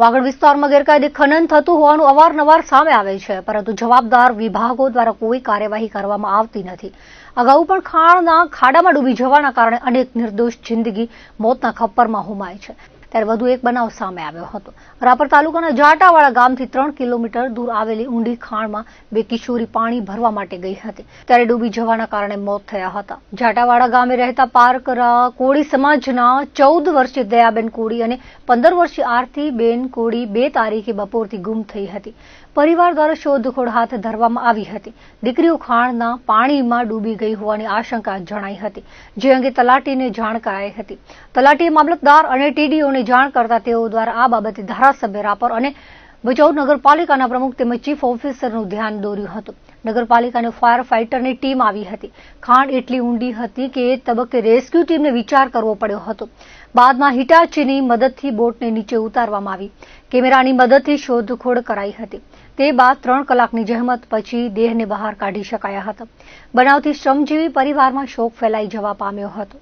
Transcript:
વાગડ વિસ્તારમાં ગેરકાયદે ખનન થતું હોવાનું અવારનવાર સામે આવે છે, પરંતુ જવાબદાર વિભાગો દ્વારા કોઈ કાર્યવાહી કરવામાં આવતી નથી. અગાઉ પણ ખાણના ખાડામાં ડૂબી જવાના કારણે અનેક નિર્દોષ જિંદગી મોતના ખપ્પરમાં હોમાય છે. ત્યારે વધુ એક બનાવ સામે આવ્યો હતો. રાપર તાલુકાના જાટાવાળા ગામથી ત્રણ કિલોમીટર દૂર આવેલી ઊંડી ખાણમાં બે કિશોરી પાણી ભરવા માટે ગઈ હતી. ત્યારે ડૂબી જવાના કારણે મોત થયા હતા. જાટાવાળા ગામે રહેતા પારકરા કોળી સમાજના ચૌદ વર્ષીય દયાબેન કોળી અને પંદર વર્ષીય આરતીબેન કોળી બે તારીખે બપોરથી ગુમ થઈ હતી. પરિવાર દ્વારા શોધખોળ હાથ ધરવામાં આવી હતી. દીકરીઓ ખાણના પાણીમાં ડૂબી ગઈ હોવાની આશંકા જણાઈ હતી, જે અંગે તલાટીને જાણ કરાઈ હતી. તલાટીએ મામલતદાર અને ટીડીઓને જાણ કરતા તેઓ દ્વારા આ બાબતે ધારાસભ્ય રાપર અને ભચાઉ નગરપાલિકાના પ્રમુખ તેમજ ચીફ ઓફિસરનું ધ્યાન દોર્યું હતું. નગરપાલિકાની ફાયર ફાઇટરની ટીમ આવી હતી. ખાણ એટલી ઊંડી હતી કે એ તબક્કે રેસ્ક્યુ ટીમને વિચાર કરવો પડ્યો હતો. બાદમાં હિટાચીની મદદથી બોટને નીચે ઉતારવામાં આવી. કેમેરાની મદદથી શોધખોળ કરાઈ હતી. તે બાદ ત્રણ કલાકની જહેમત પછી દેહને બહાર કાઢી શકાયા હતા. બનાવથી શ્રમજીવી પરિવારમાં શોક ફેલાઈ જવા પામ્યો હતો.